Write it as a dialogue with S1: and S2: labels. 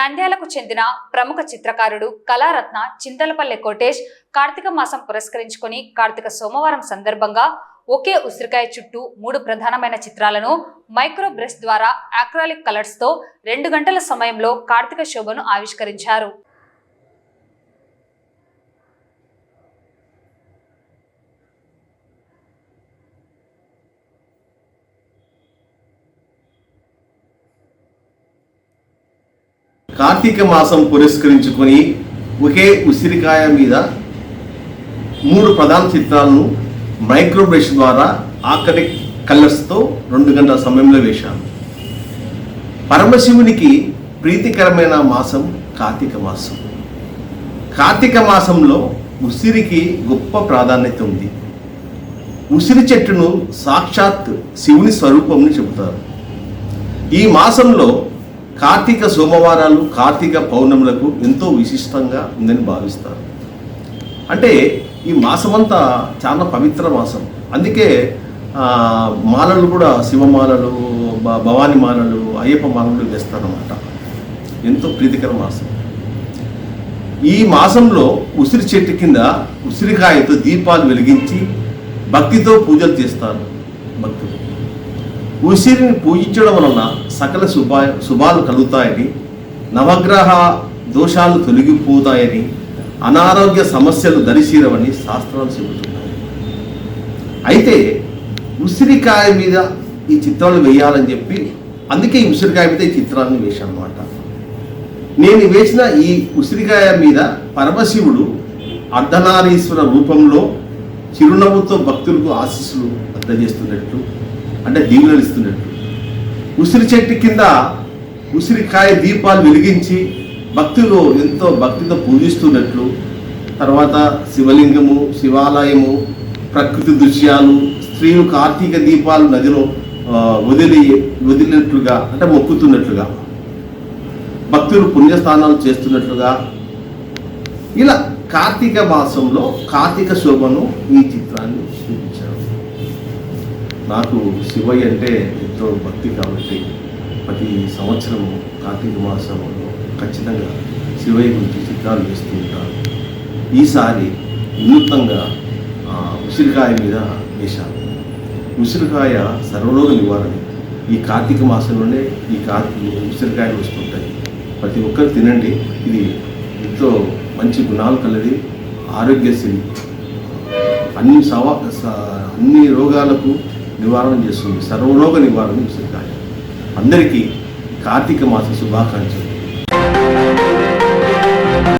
S1: నంద్యాలకు చెందిన ప్రముఖ చిత్రకారుడు కళారత్న చింతలపల్లె కోటేష్ కార్తీక మాసం పురస్కరించుకొని కార్తీక సోమవారం సందర్భంగా ఒకే ఉసిరికాయ చుట్టూ మూడు ప్రధానమైన చిత్రాలను మైక్రో బ్రష్ ద్వారా అక్రాలిక్ కలర్స్తో రెండు గంటల సమయంలో కార్తీక శోభను ఆవిష్కరించారు.
S2: కార్తీక మాసం పురస్కరించుకొని ఒకే ఉసిరికాయ మీద మూడు ప్రధాన చిత్రాలను మైక్రోబ్రష్ ద్వారా ఆకలిక్ కలర్స్తో రెండు గంటల సమయంలో వేశాను. పరమశివునికి ప్రీతికరమైన మాసం కార్తీక మాసం. కార్తీక మాసంలో ఉసిరికి గొప్ప ప్రాధాన్యత ఉంది. ఉసిరి చెట్టును సాక్షాత్ శివుని స్వరూపంని చెబుతారు. ఈ మాసంలో కార్తీక సోమవారాలు కార్తీక పౌర్ణములకు ఎంతో విశిష్టంగా ఉందని భావిస్తారు. అంటే ఈ మాసమంతా చాలా పవిత్ర మాసం. అందుకే మాలలు కూడా శివమాలలు భ- భవాని మాలలు అయ్యప్ప మాలలు వేస్తారన్నమాట. ఎంతో ప్రీతికర మాసం. ఈ మాసంలో ఉసిరి చెట్టు కింద ఉసిరికాయతో దీపాలు వెలిగించి భక్తితో పూజలు చేస్తారు భక్తులు. ఉసిరిని పూజించడం వలన సకల శుభ శుభాలు కలుగుతాయని నవగ్రహ దోషాలు తొలగిపోతాయని అనారోగ్య సమస్యలు దరిశీరవని శాస్త్రాలు చెబుతున్నాయి. అయితే ఉసిరికాయ మీద ఈ చిత్రాలు వేయాలని చెప్పి అందుకే ఈ ఉసిరికాయ మీద ఈ చిత్రాన్ని వేశాను అనమాట నేను వేసిన ఈ ఉసిరికాయ మీద పరమశివుడు అర్ధనారీశ్వర రూపంలో చిరునవ్వుతో భక్తులకు ఆశీస్సులు అందజేస్తున్నట్లు అంటే దీవెనలు ఇస్తున్నట్టు. ఉసిరి చెట్టు కింద ఉసిరికాయ దీపాలు వెలిగించి భక్తులు ఎంతో భక్తితో పూజిస్తున్నట్లు తర్వాత శివలింగము శివాలయము ప్రకృతి దృశ్యాలు స్త్రీలు కార్తీక దీపాలు నదిలో వదిలి వదిలినట్లుగా అంటే మొక్కుతున్నట్లుగా భక్తులు పుణ్యస్థానాలు చేస్తున్నట్లుగా ఇలా కార్తీక మాసంలో కార్తీక శోభను ఈ చిత్రాన్ని నాకు శివయ్య అంటే ఎంతో భక్తి కాబట్టి ప్రతి సంవత్సరం కార్తీక మాసంలో ఖచ్చితంగా శివయ్య గురించి చిత్రాలు వేస్తూ ఉంటాను. ఈసారి వినూత్నంగా ఉసిరికాయ మీద వేశాను. ఉసిరికాయ సర్వరోగ నివారణ. ఈ కార్తీక మాసంలోనే ఈ కార్తీ ఉసిరికాయలు వస్తుంటాయి. ప్రతి ఒక్కరు తినండి. ఇది ఎంతో మంచి గుణాలు కలది ఆరోగ్యశ్రీ. అన్ని సవా అన్ని రోగాలకు నివారణ చేస్తుంది. సర్వరోగ నివారణ చేస్తుంది. అందరికీ కార్తీక మాస శుభాకాంక్షలు.